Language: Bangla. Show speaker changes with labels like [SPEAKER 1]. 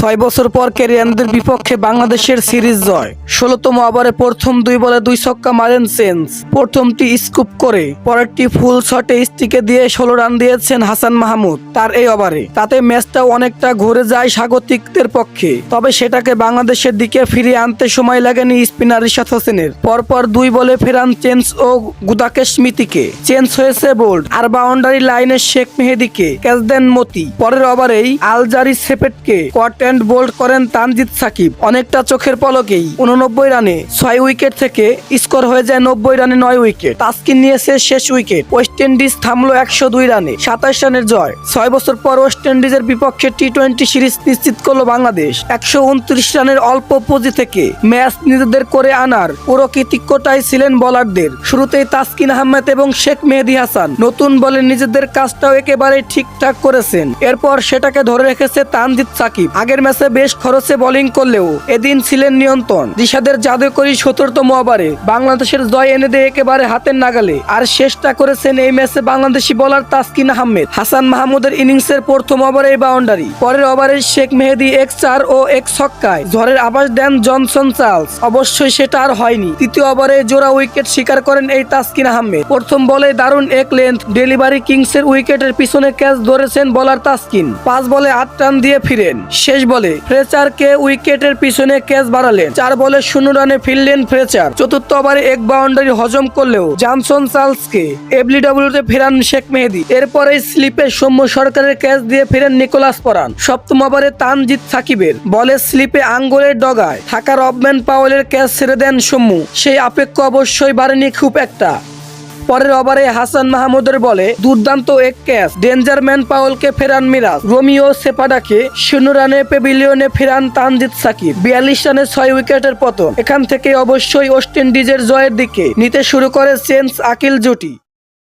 [SPEAKER 1] ছয় বছর পর কেরিয়ানদের বিপক্ষে বাংলাদেশের সিরিজ জয়। ষোলোতম ওভারে প্রথম দুই বলে দুই ছক্কা মারেন সেন্স। প্রথমটি স্কুপ করে, পরেরটি ফুল শটে স্টিকে দিয়ে ষোলো রান দিয়েছেন হাসান মাহমুদ তার এই ওভারে। তাতে ম্যাচটা অনেকটা ঘুরে যায় স্বাগতিকদের পক্ষে। তবে সেটাকে বাংলাদেশের দিকে ফিরিয়ে আনতে সময় লাগেনি স্পিনার রিশাদ হোসেনের। পরপর দুই বলে ফেরান চেঞ্জ ও গুদাকে স্মৃতিকে। চেঞ্জ হয়েছে বোল্ড, আর বাউন্ডারি লাইনে শেখ মেহেদিকে ক্যাচ দেন মতি। পরের ওভারেই আলজারি সেপেটকে কট অ্যান্ড বোল্ড করেন তানজিৎ সাকিব। অনেকটা চোখের পলকেই উননব্বই রানে ছয় উইকেট থেকে স্কোর হয়ে যায় নব্বই রানে নয় উইকেট। তাস্কিন নিয়েছে শেষ উইকেট। ওয়েস্ট ইন্ডিজ থামলো একশো দুই রানে, সাতাশ রানের জয়। ছয় বছর পর ওয়েস্ট ইন্ডিজের বিপক্ষে টি টোয়েন্টি সিরিজ নিশ্চিত করল বাংলাদেশ। একশো উনত্রিশ রানের অল্প পুঁজি থেকে ম্যাচ নিজেদের করে আনার পুরো কৃতিজ্ঞটাই ছিলেন বলারদের। শুরুতেই তাসকিন আহমেদ এবং শেখ মেহেদি হাসান নতুন বলে নিজেদের কাজটাও একেবারে ঠিকঠাক করেছেন। এরপর সেটাকে ধরে রেখেছে তানজিদ সাকিব। আগের ম্যাচে বেশ খরচে বোলিং করলেও এদিন ছিলেন নিয়ন্ত্রণ। রিশাদের জাদুকরি সতেরোতম ওভারে বাংলাদেশের জয় এনে দেয় একেবারে হাতের নাগালে। আর শেষটা করেছেন এই ম্যাচে বাংলাদেশি বোলার তাসকিন আহমেদ, হাসান মাহমুদের ইনিংসের প্রথম ওভারে বাউন্ডারি। পরের ওভারে শেখ মেহেদি এক চার ও এক ছক্কায়। ঝড়ের আবাস দেন জনসন চার্লস। অবশ্যই সেটা আর হয়নি। তৃতীয় ওভারে জোড়া উইকেট শিকার করেন এই তাসকিন আহমেদ। প্রথম বলে দারুণ এক লেন্থ ডেলিভারি কিংসের উইকেটের পিছনে ক্যাচ ধরেছেন বলার তাসকিন। পাঁচ বলে আট রান দিয়ে ফিরেন। শেষ বলে ফ্রেচারকে উইকেটের পিছনে ক্যাচ বাড়ালেন। চার বলে শূন্য রানে ফিরলেন ফ্রেচার। চতুর্থ ওভারে এক বাউন্ডারি হজম করলেও জনসন চার্লসকে এফলিডব্লিউতে ফেরান শেখ মেহেদি। এরপরে স্লিপে সৌম্য সরকারের ক্যাচ দিয়ে ফিরেন নিকোলাস পরান সপ্তম ওভারে তানজিদ সাকিবের। বলে স্লিপে আঙ্গুলের ডগায় থাকা রবম্যান পাওয়েলের ক্যাচ ছেড়ে দেন সৌম্য। সেই আপেক্ষা অবশ্যই বাড়েনি খুব একটা। পরের ওভারে হাসান মাহমুদের বলে, দুর্দান্ত এক ক্যাচ। ডেঞ্জার ম্যান পাওলকে ফেরান মিরাজ। রোমিও সেপাডাকে শূন্য রানে পেভিলিয়নে ফেরান তানজিৎ সাকিব। বিয়াল্লিশ রানে ছয় উইকেটের পতন। এখান থেকে অবশ্যই ওয়েস্ট ইন্ডিজের জয়ের দিকে। নিতে শুরু করে চেন্স আকিল জুটি।